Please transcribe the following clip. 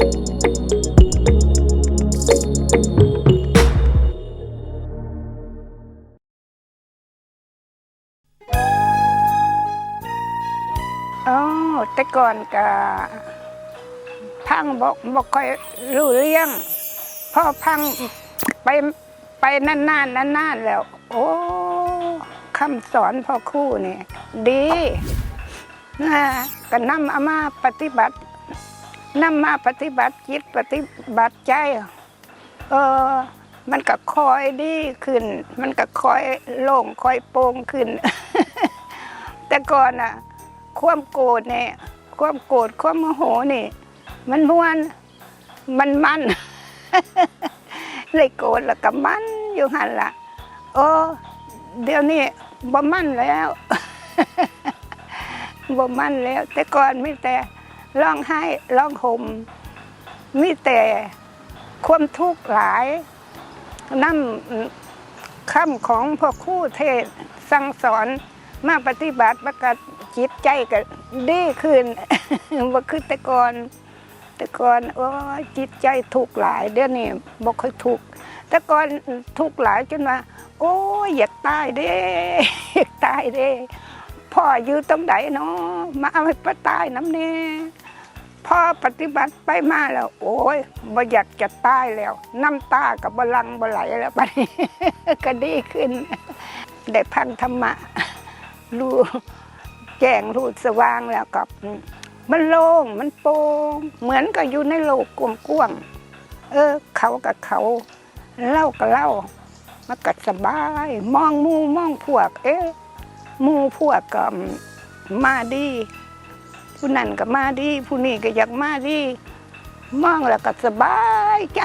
อ๋แต่ก่อนก็พังบอกบอกค่อยรู้เรื่องพ่อพังไปไปนานๆนานๆแล้ว โอ้คำสอนพ่อคู่นี่ดีนะก็นำเอามาปฏิบัติ นำมาปฏิบัติจิตปฏิบัติใจ เออ มันก็คอยดีขึ้น มันก็คอยโล่งคอยโปร่งขึ้น แต่ก่อนอะความโกรธเนี่ย ความโกรธความโมโหนี่ มันม้วนมันมันเลยโกรธแล้วก็มันอยู่หันละโอ้เดี๋ยวนี้บ่มันแล้วบ่มันแล้ว แต่ก่อนไมีแต่ ร้องไห้ร้องห่มมีแต่ความทุกข์หลายนั่นคำของพ่อคู่เทศสั่งสอนมาปฏิบัติประกาศจิตใจก็ดีขึ้นบ่คือแต่ก่อนแต่ก่อนโอ้จิตใจทุกข์หลายเดี๋ยวนี้บ่ค่อยทุกข์แต่ก่อนทุกข์หลายจนว่า โอ้ยอยากตายเด้อยากตายเด้พ่ออยู่ตรงไหนเนาะมาเอาให้ป้าตายน้ำเน่ พอปฏิบัติไปมาแล้ว โอ้ยบ่อยากจะตายแล้ว น้ำตากับบลังบไหลแล้วบัดนี้ ก็ดีขึ้น ได้พังธรรมะ รู้แจ้งรู้สว่างแล้วกับ มันโล่งมันโปร่งเหมือนกับอยู่ในโลกกว้างๆเออ เขากับเขา เล่ากับเล่ามันก็สบาย มองมูมองพวก เอ๊ะมูพวกก็มาดี ผู้นั่นก็มาดีผู้นี้ก็อยากมาดีมองแล้วก็สบายใจ